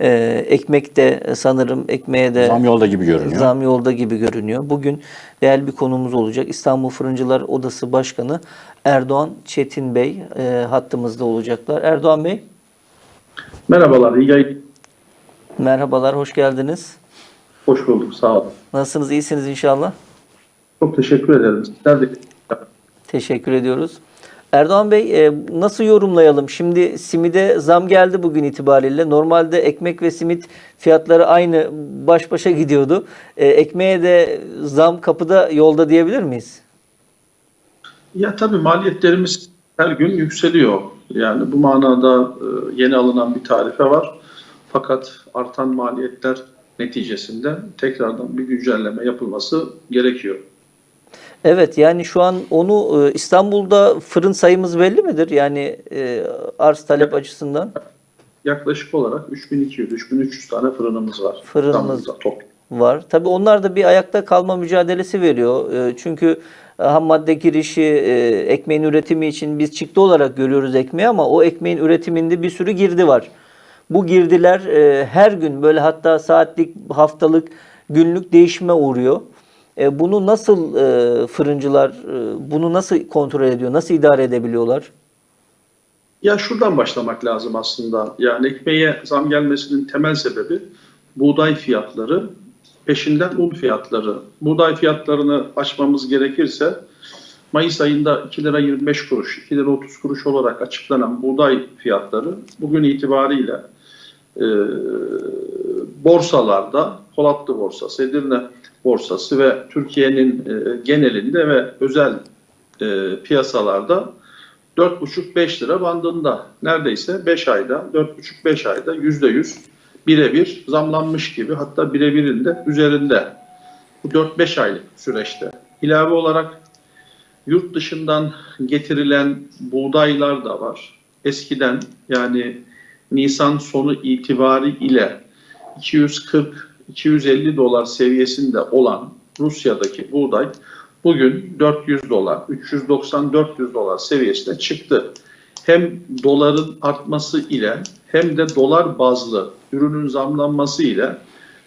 Ee, ekmek de sanırım ekmeğe de Zam yolda gibi görünüyor. zam yolda gibi görünüyor. Bugün değerli bir konumuz olacak. İstanbul Fırıncılar Odası Başkanı Erdoğan Çetin Bey e, hattımızda olacaklar. Erdoğan Bey Merhabalar, iyi yayın. merhabalar, hoş geldiniz. Hoş bulduk, sağ olun. Nasılsınız, iyisiniz inşallah? Çok teşekkür ederim. Sizler de Teşekkür ediyoruz. Erdoğan Bey e, nasıl yorumlayalım? Şimdi simide zam geldi bugün itibariyle. Normalde ekmek ve simit fiyatları aynı baş başa gidiyordu. E, ekmeğe de zam kapıda yolda diyebilir miyiz? Ya tabii maliyetlerimiz her gün yükseliyor. Yani bu manada e, yeni alınan bir tarife var. Fakat artan maliyetler neticesinde tekrardan bir güncelleme yapılması gerekiyor. Evet yani şu an onu e, İstanbul'da fırın sayımız belli midir? Yani e, arz talep açısından Yaklaşık olarak 3200-3300 tane fırınımız var. Fırınımız- var. Tabii onlar da bir ayakta kalma mücadelesi veriyor. E, Çünkü ham madde girişi, ekmeğin üretimi için biz çıktı olarak görüyoruz ekmeği ama o ekmeğin üretiminde bir sürü girdi var. Bu girdiler her gün böyle hatta saatlik, haftalık, günlük değişime uğruyor. E, Bunu nasıl e, fırıncılar e, bunu nasıl kontrol ediyor, nasıl idare edebiliyorlar? Ya şuradan başlamak lazım aslında. Yani ekmeğe zam gelmesinin temel sebebi buğday fiyatları, peşinden un fiyatları. Buğday fiyatlarını açmamız gerekirse Mayıs ayında 2 lira 25 kuruş, 2 lira 30 kuruş olarak açıklanan buğday fiyatları bugün itibariyle e, borsalarda, Polatlı borsası, Edirne borsası ve Türkiye'nin e, genelinde ve özel e, piyasalarda 4,5-5 lira bandında neredeyse 5 ayda 4,5-5 ayda %100 birebir zamlanmış gibi hatta birebirin de üzerinde bu 4-5 aylık süreçte. İlave olarak yurt dışından getirilen buğdaylar da var. Eskiden yani Nisan sonu itibari ile 240-250 dolar seviyesinde olan Rusya'daki buğday bugün 400 dolar, 390-400 dolar seviyesine çıktı. Hem doların artması ile hem de dolar bazlı ürünün zamlanması ile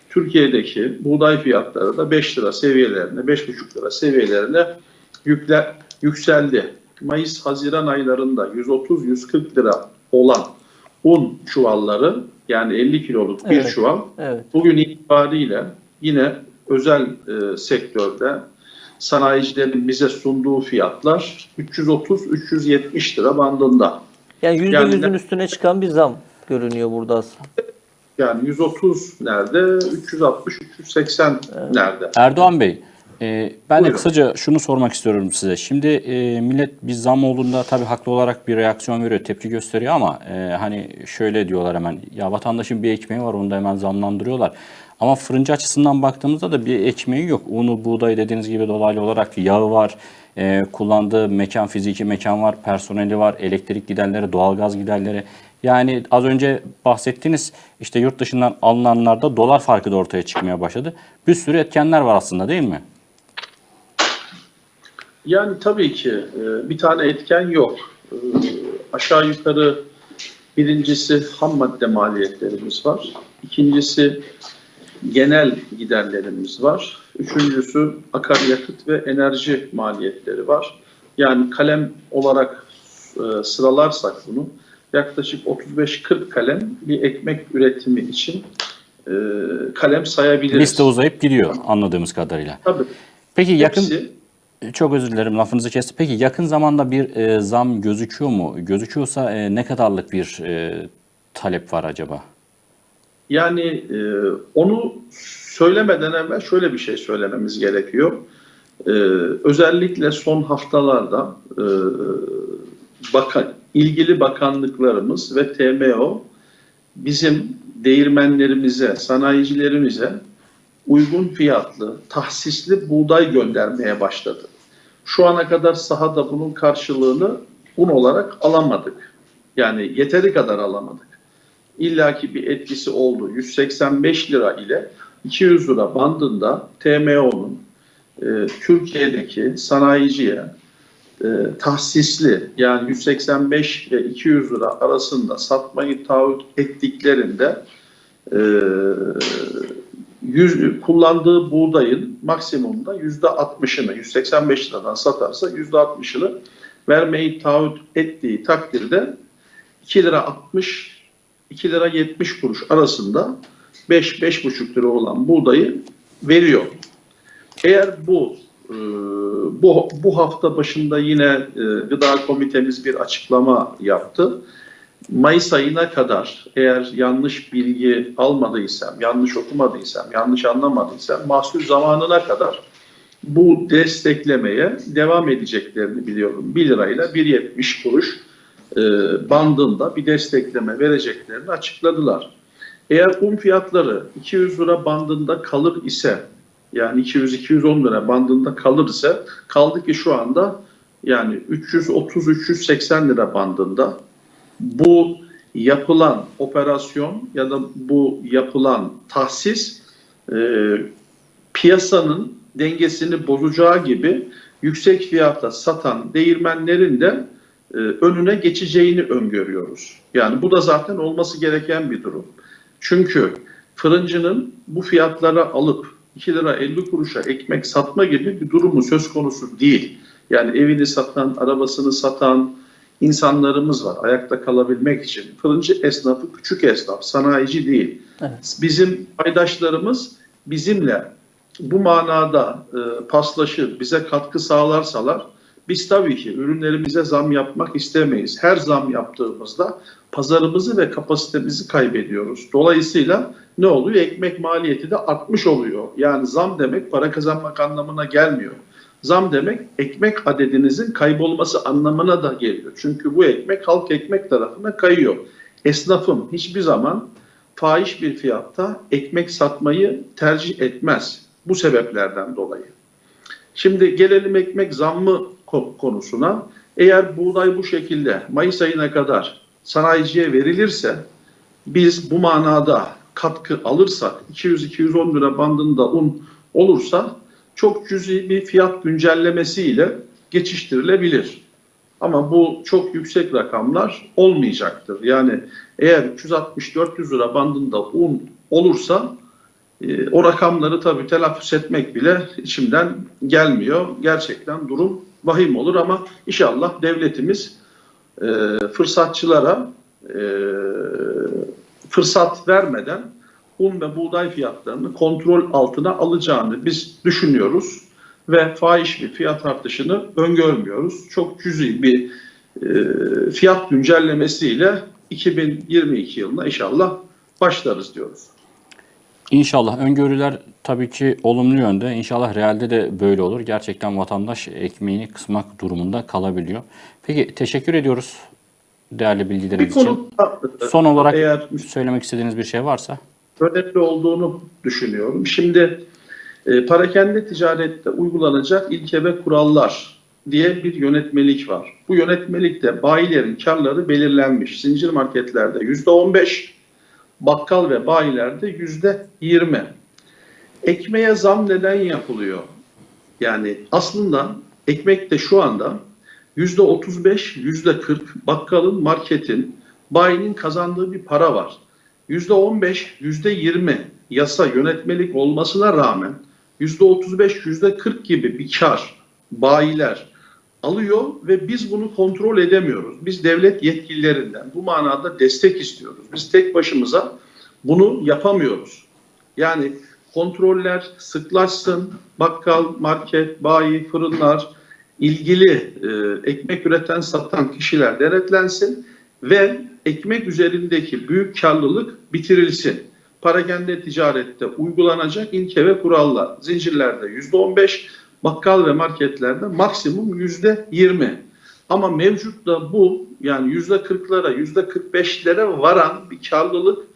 Türkiye'deki buğday fiyatları da 5 lira seviyelerine, 5,5 lira seviyelerine yükle, yükseldi. Mayıs-Haziran aylarında 130-140 lira olan un çuvalları yani 50 kiloluk bir Evet. çuval Evet. bugün itibariyle yine özel e, sektörde sanayicilerin bize sunduğu fiyatlar 330-370 lira bandında. Yani yüzde Yani yüzün ne- üstüne çıkan bir zam görünüyor burada aslında. Yani 130 nerede? 360-380 nerede? Erdoğan Bey, e, ben de Buyurun. kısaca şunu sormak istiyorum size. Şimdi e, millet bir zam olduğunda tabii haklı olarak bir reaksiyon veriyor, tepki gösteriyor ama e, hani şöyle diyorlar hemen, ya vatandaşın bir ekmeği var onu da hemen zamlandırıyorlar. Ama fırıncı açısından baktığımızda da bir ekmeği yok. Unu, buğday dediğiniz gibi dolaylı olarak yağı var, e, kullandığı mekan, fiziki mekan var, personeli var, elektrik giderleri, doğalgaz giderleri. Yani az önce bahsettiğiniz işte yurt dışından alınanlarda dolar farkı da ortaya çıkmaya başladı. Bir sürü etkenler var aslında değil mi? Yani tabii ki e, bir tane etken yok. E, Aşağı yukarı birincisi ham madde maliyetlerimiz var. İkincisi genel giderlerimiz var. Üçüncüsü akaryakıt ve enerji maliyetleri var. Yani kalem olarak e, sıralarsak bunu yaklaşık 35-40 kalem bir ekmek üretimi için kalem sayabiliriz. Liste uzayıp gidiyor anladığımız kadarıyla. Tabii. Peki yakın Hepsi çok özür dilerim lafınızı kestim. Peki yakın zamanda bir e, zam gözüküyor mu? Gözüküyorsa e, ne kadarlık bir e, talep var acaba? Yani e, onu söylemeden evvel şöyle bir şey söylememiz gerekiyor. E, özellikle son haftalarda e, bakan, ilgili bakanlıklarımız ve TMO bizim değirmenlerimize, sanayicilerimize uygun fiyatlı, tahsisli buğday göndermeye başladı. Şu ana kadar sahada bunun karşılığını un olarak alamadık. Yani yeteri kadar alamadık illaki bir etkisi oldu. 185 lira ile 200 lira bandında TMO'nun e, Türkiye'deki sanayiciye e, tahsisli yani 185 ve 200 lira arasında satmayı taahhüt ettiklerinde e, yüz, kullandığı buğdayın maksimumda yüzde 60'ını 185 liradan satarsa yüzde 60'ını vermeyi taahhüt ettiği takdirde 2 lira 60 2 lira 70 kuruş arasında 5 5,5 lira olan buğdayı veriyor. Eğer bu e, bu bu hafta başında yine e, Gıda Komitemiz bir açıklama yaptı. Mayıs ayına kadar eğer yanlış bilgi almadıysam, yanlış okumadıysam, yanlış anlamadıysam mahsul zamanına kadar bu desteklemeye devam edeceklerini biliyorum. 1 lirayla 1.70 kuruş e, bandında bir destekleme vereceklerini açıkladılar. Eğer un fiyatları 200 lira bandında kalır ise yani 200-210 lira bandında kalır ise kaldı ki şu anda yani 330-380 lira bandında bu yapılan operasyon ya da bu yapılan tahsis e, piyasanın dengesini bozacağı gibi yüksek fiyata satan değirmenlerin de e, önüne geçeceğini öngörüyoruz. Yani bu da zaten olması gereken bir durum. Çünkü fırıncının bu fiyatlara alıp 2 lira 50 kuruşa ekmek satma gibi bir durumu söz konusu değil. Yani evini satan, arabasını satan insanlarımız var ayakta kalabilmek için. Fırıncı esnafı küçük esnaf, sanayici değil. Evet. Bizim paydaşlarımız bizimle bu manada e, paslaşır, bize katkı sağlarsalar biz tabii ki ürünlerimize zam yapmak istemeyiz. Her zam yaptığımızda pazarımızı ve kapasitemizi kaybediyoruz. Dolayısıyla ne oluyor? Ekmek maliyeti de artmış oluyor. Yani zam demek para kazanmak anlamına gelmiyor. Zam demek ekmek adedinizin kaybolması anlamına da geliyor. Çünkü bu ekmek halk ekmek tarafına kayıyor. Esnafım hiçbir zaman fahiş bir fiyatta ekmek satmayı tercih etmez. Bu sebeplerden dolayı. Şimdi gelelim ekmek zammı ko- konusuna. Eğer buğday bu şekilde Mayıs ayına kadar sanayiciye verilirse biz bu manada katkı alırsak 200-210 lira bandında un olursa çok cüzi bir fiyat güncellemesiyle geçiştirilebilir. Ama bu çok yüksek rakamlar olmayacaktır. Yani eğer 360-400 lira bandında un olursa e, o rakamları tabii telaffuz etmek bile içimden gelmiyor. Gerçekten durum vahim olur ama inşallah devletimiz e, fırsatçılara e, fırsat vermeden un ve buğday fiyatlarını kontrol altına alacağını biz düşünüyoruz ve fahiş bir fiyat artışını öngörmüyoruz. Çok cüzi bir e, fiyat güncellemesiyle 2022 yılına inşallah başlarız diyoruz. İnşallah öngörüler tabii ki olumlu yönde. İnşallah realde de böyle olur. Gerçekten vatandaş ekmeğini kısmak durumunda kalabiliyor. Peki teşekkür ediyoruz değerli bilgileriniz için. daha, Son olarak eğer söylemek istediğiniz bir şey varsa. Önemli olduğunu düşünüyorum. Şimdi e, parakende ticarette uygulanacak ilke ve kurallar diye bir yönetmelik var. Bu yönetmelikte bayilerin karları belirlenmiş. Zincir marketlerde yüzde 15, bakkal ve bayilerde yüzde 20. Ekmeğe zam neden yapılıyor? Yani aslında ekmek de şu anda yüzde 35, yüzde 40 bakkalın, marketin, bayinin kazandığı bir para var. Yüzde 15, yüzde 20 yasa yönetmelik olmasına rağmen yüzde 35, yüzde 40 gibi bir kar bayiler alıyor ve biz bunu kontrol edemiyoruz. Biz devlet yetkililerinden bu manada destek istiyoruz. Biz tek başımıza bunu yapamıyoruz. Yani kontroller sıklaşsın, bakkal, market, bayi, fırınlar, ilgili e, ekmek üreten, satan kişiler denetlensin ve ekmek üzerindeki büyük karlılık bitirilsin. Parakende ticarette uygulanacak ilke ve kurallar. Zincirlerde %15, bakkal ve marketlerde maksimum %20. Ama mevcut da bu yani %40'lara, %45'lere varan bir karlılık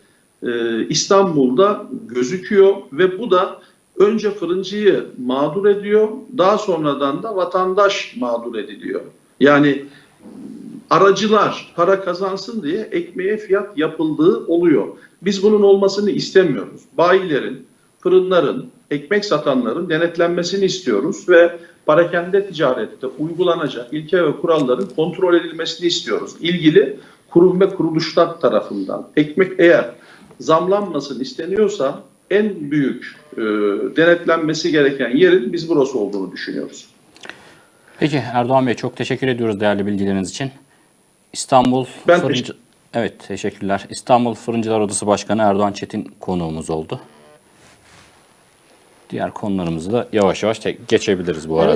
e, İstanbul'da gözüküyor ve bu da önce fırıncıyı mağdur ediyor, daha sonradan da vatandaş mağdur ediliyor. Yani aracılar para kazansın diye ekmeğe fiyat yapıldığı oluyor. Biz bunun olmasını istemiyoruz. Bayilerin, fırınların, ekmek satanların denetlenmesini istiyoruz ve parakende ticarette uygulanacak ilke ve kuralların kontrol edilmesini istiyoruz. İlgili kurum ve kuruluşlar tarafından ekmek eğer zamlanmasın isteniyorsa en büyük e, denetlenmesi gereken yerin biz burası olduğunu düşünüyoruz. Peki Erdoğan Bey çok teşekkür ediyoruz değerli bilgileriniz için. İstanbul Ben Fırıncı... teşekkür- Evet teşekkürler. İstanbul Fırıncılar Odası Başkanı Erdoğan Çetin konuğumuz oldu. Diğer konularımızı da yavaş yavaş geçebiliriz bu arada.